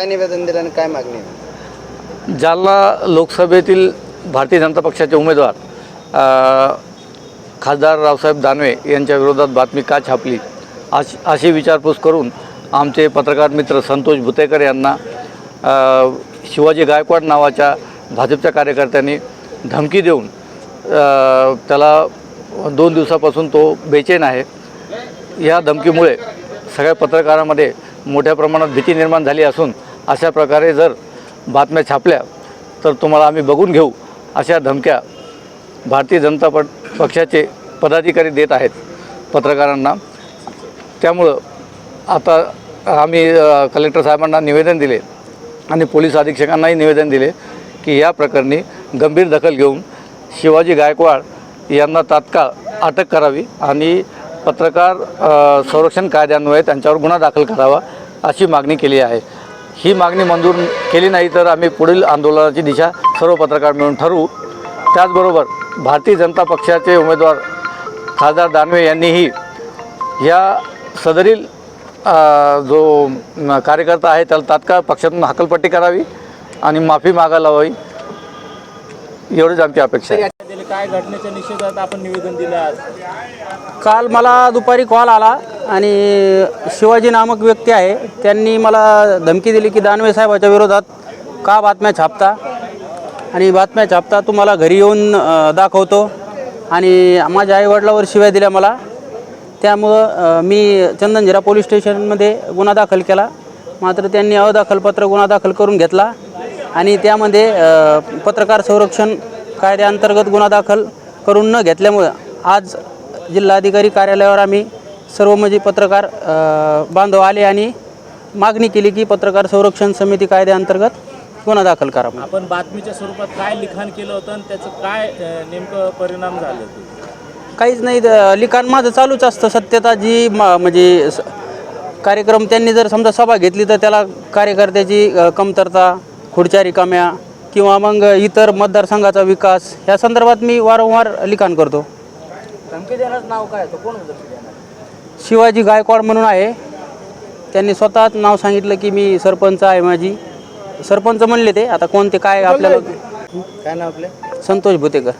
काय निवेदन दिलं आणि काय मागणी आहे? जालना लोकसभेतील भारतीय जनता पक्षाचे उमेदवार अ, खासदार रावसाहेब दानवे यांच्या विरोधात बातमी का छापली अशी अशी विचारपूस करून आमचे पत्रकार मित्र संतोष भुतेकर यांना अ, शिवाजी गायकवाड नावाच्या भाजपच्या कार्यकर्त्यांनी धमकी देऊन अ, त्याला दोन दिवसापासून तो बेचैन आहे या धमकीमुळे सगळ्या पत्रकारामध्ये मोठ्या प्रमाणात भीती निर्माण झाली असून अशा प्रकारे जर बातम्या छापल्या तर तुम्हाला आम्ही बघून घेऊ अशा धमक्या भारतीय जनता पट पक्षाचे पदाधिकारी देत आहेत पत्रकारांना. त्यामुळं आता आम्ही कलेक्टर साहेबांना निवेदन दिले आणि पोलीस अधीक्षकांनाही निवेदन दिले की या प्रकरणी गंभीर दखल घेऊन शिवाजी गायकवाड यांना तात्काळ अटक करावी आणि पत्रकार संरक्षण कायद्यान्वये त्यांच्यावर गुन्हा दाखल करावा अशी मागणी केली आहे. ही मागणी मंजूर केली नाही तर आम्ही पुढील आंदोलनाची दिशा सर्व पत्रकार मिळून ठरवू. त्याचबरोबर भारतीय जनता पक्षाचे उमेदवार खासदार दानवे यांनीही या सदरील जो कार्यकर्ता आहे त्याला तात्काळ पक्षातून हकलपट्टी करावी आणि माफी मागायला हवी. एवढीच आमची अपेक्षा आहे. काय घटनेच्या निषेधात आपण निवेदन दिलं काल मला दुपारी कॉल आला. आणि शिवाजी नामक व्यक्ती आहे. त्यांनी मला धमकी दिली की दानवे साहेबाच्या विरोधात का बातम्या छापता? आणि बातम्या छापता तुम्हाला घरी येऊन दाखवतो. आणि माझ्या आईवडिलावर शिव्या दिल्या मला. त्यामुळं मी चंदनझिरा पोलीस स्टेशनमध्ये गुन्हा दाखल केला. मात्र त्यांनी अदाखलपत्र गुन्हा दाखल करून घेतला. आणि त्यामध्ये पत्रकार संरक्षण कायद्याअंतर्गत गुन्हा दाखल करून न घेतल्यामुळं आज जिल्हाधिकारी कार्यालयावर आम्ही सर्व म्हणजे पत्रकार बांधव आले आणि मागणी केली की पत्रकार संरक्षण समिती कायद्याअंतर्गत गुन्हा दाखल करावा आपण बातमीच्या स्वरूपात काय लिखाण केलं होतं आणि त्याचं काय नेमकं परिणाम झाले काहीच नाही द- लिखाण माझं चालूच असतं. सत्यता जी म- म्हणजे कार्यक्रम त्यांनी जर समजा सभा घेतली तर त्याला कार्यकर्त्याची कमतरता खुर्च्या रिकाम्या किंवा मग इतर मतदारसंघाचा विकास ह्या संदर्भात मी वारंवार लिखाण करतो. नाव काय कोण शिवाजी गायकवाड म्हणून आहे. त्यांनी स्वतःच नाव सांगितलं की मी सरपंच आहे माझी. सरपंच म्हणले ते. आता कोणते काय आपल्याला काय नाव आपले? संतोष भुतेकर.